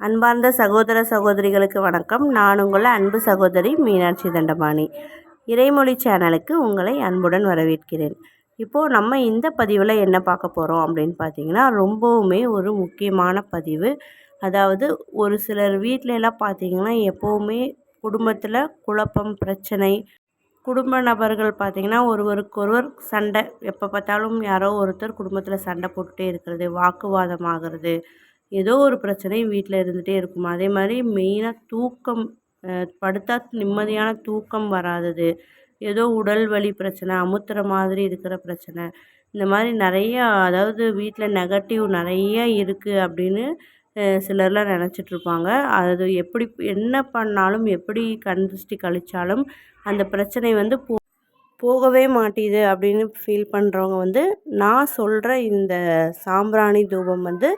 அன்பார்ந்த சகோதர சகோதரிகளுக்கு வணக்கம். நான் உங்கள் அன்பு சகோதரி மீனாட்சி தண்டபாணி. இறைமொழி சேனலுக்கு உங்களை அன்புடன் வரவேற்கிறேன். இப்போது நம்ம இந்த பதிவில் என்ன பார்க்க போகிறோம் அப்படின்னு பார்த்தீங்கன்னா ரொம்பவுமே ஒரு முக்கியமான பதிவு. அதாவது ஒரு சிலர் வீட்டிலலாம் பார்த்தீங்கன்னா எப்போவுமே குடும்பத்தில் குழப்பம் பிரச்சனை குடும்ப நபர்கள் பார்த்திங்கன்னா ஒருவருக்கொருவர் சண்டை. எப்போ பார்த்தாலும் யாரோ ஒருத்தர் குடும்பத்தில் சண்டை போட்டுகிட்டே இருக்கிறது வாக்குவாதம் ஆகிறது ஏதோ ஒரு பிரச்சனை வீட்டில் இருந்துகிட்டே இருக்கும். அதே மாதிரி மெயினாக தூக்கம் படுத்தா நிம்மதியான தூக்கம் வராதது. ஏதோ உடல் வலி பிரச்சனை அமுத்துற மாதிரி இருக்கிற பிரச்சனை. இந்த மாதிரி நிறையா அதாவது வீட்டில் நெகட்டிவ் நிறைய இருக்குது அப்படின்னு சிலர்லாம் நினச்சிட்ருப்பாங்க அது எப்படி என்ன பண்ணாலும் எப்படி கண் திருஷ்டி கழிச்சாலும் அந்த பிரச்சனை வந்து போ போகவே மாட்டேது அப்படின்னு ஃபீல் பண்ணுறவங்க வந்து நான் சொல்கிற இந்த சாம்பிராணி தூபம் வந்து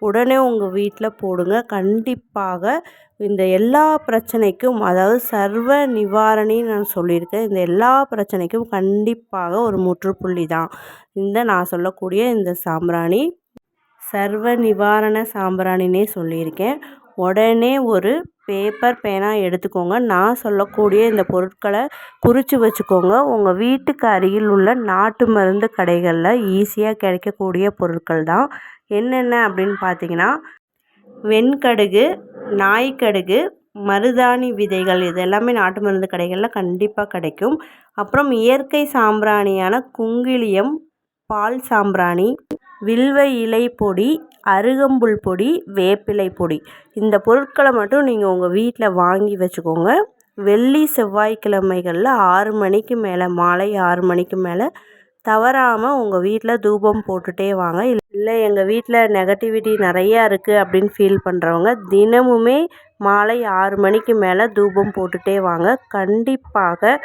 உடனே உங்கள் வீட்டில் போடுங்க. கண்டிப்பாக இந்த எல்லா பிரச்சனைக்கும் அதாவது சர்வ நிவாரணின்னு நான் சொல்லியிருக்கேன் இந்த எல்லா பிரச்சனைக்கும் கண்டிப்பாக ஒரு முற்றுப்புள்ளி தான். இந்த நான் சொல்லக்கூடிய இந்த சாம்பிராணி சர்வ நிவாரண சாம்பிராணினே சொல்லியிருக்கேன். உடனே ஒரு பேப்பர் பேனா எடுத்துக்கோங்க. நான் சொல்லக்கூடிய இந்த பொருட்களை குறித்து வச்சுக்கோங்க. உங்கள் வீட்டுக்கு அருகில் உள்ள நாட்டு மருந்து கடைகளில் ஈஸியாக கிடைக்கக்கூடிய பொருட்கள் தான். என்னென்ன அப்படின்னு பார்த்தீங்கன்னா வெண்கடுகு நாய்க்கடுகு மருதாணி விதைகள் இது எல்லாமே நாட்டு மருந்து கடைகளில் கண்டிப்பாக கிடைக்கும். அப்புறம் இயற்கை சாம்பிராணியான குங்கிலியம் பால் சாம்பிராணி வில்வ இலை பொடி அருகம்புல் பொடி வேப்பிலை பொடி. இந்த பொருட்களை மட்டும் நீங்கள் உங்கள் வீட்டில் வாங்கி வச்சுக்கோங்க. வெள்ளி செவ்வாய்க்கிழமைகளில் ஆறு மணிக்கு மேலே மாலை ஆறு மணிக்கு மேலே தவறாமல் உங்கள் வீட்டில் தூபம் போட்டுகிட்டே வாங்க. இல்லை எங்கள் வீட்டில் நெகட்டிவிட்டி நிறையா இருக்குது அப்படின்னு ஃபீல் பண்ணுறவங்க தினமுமே மாலை ஆறு மணிக்கு மேலே தூபம் போட்டுகிட்டே வாங்க. கண்டிப்பாக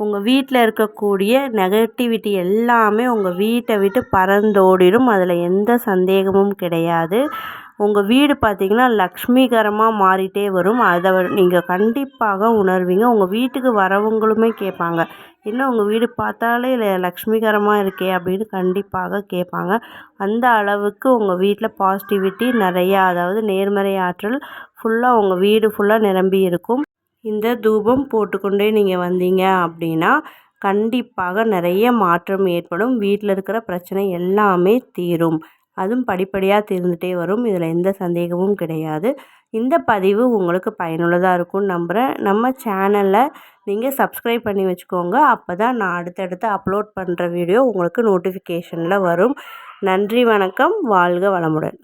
உங்கள் வீட்டில் இருக்கக்கூடிய நெகட்டிவிட்டி எல்லாமே உங்கள் வீட்டை விட்டு பறந்தோடிடும் அதில் எந்த சந்தேகமும் கிடையாது. உங்கள் வீடு பார்த்திங்கன்னா லக்ஷ்மிகரமாக மாறிட்டே வரும். அதை நீங்கள் கண்டிப்பாக உணர்வீங்க. உங்கள் வீட்டுக்கு வரவங்களுமே கேட்பாங்க என்ன உங்கள் வீடு பார்த்தாலே லக்ஷ்மிகரமாக இருக்கே அப்படின்னு கண்டிப்பாக கேட்பாங்க அந்த அளவுக்கு உங்கள் வீட்டில் பாசிட்டிவிட்டி நிறையா அதாவது நேர்மறை ஆற்றல் ஃபுல்லாக உங்கள் வீடு ஃபுல்லாக நிரம்பி இருக்கும். இந்த தூபம் போட்டுக்கொண்டே நீங்கள் வந்தீங்க அப்படின்னா கண்டிப்பாக நிறைய மாற்றம் ஏற்படும். வீட்டில் இருக்கிற பிரச்சனை எல்லாமே தீரும். அதுவும் படிப்படியாக தீர்ந்துகிட்டே வரும். இதில் எந்த சந்தேகமும் கிடையாது. இந்த பதிவு உங்களுக்கு பயனுள்ளதாக இருக்கும்னு நம்புகிறேன் நம்ம சேனலில் நீங்கள் சப்ஸ்கிரைப் பண்ணி வச்சுக்கோங்க. அப்போ தான் நான் அடுத்தடுத்து அப்லோட் பண்ணுற வீடியோ உங்களுக்கு நோட்டிஃபிகேஷனில் வரும். நன்றி வணக்கம். வாழ்க வளமுடன்.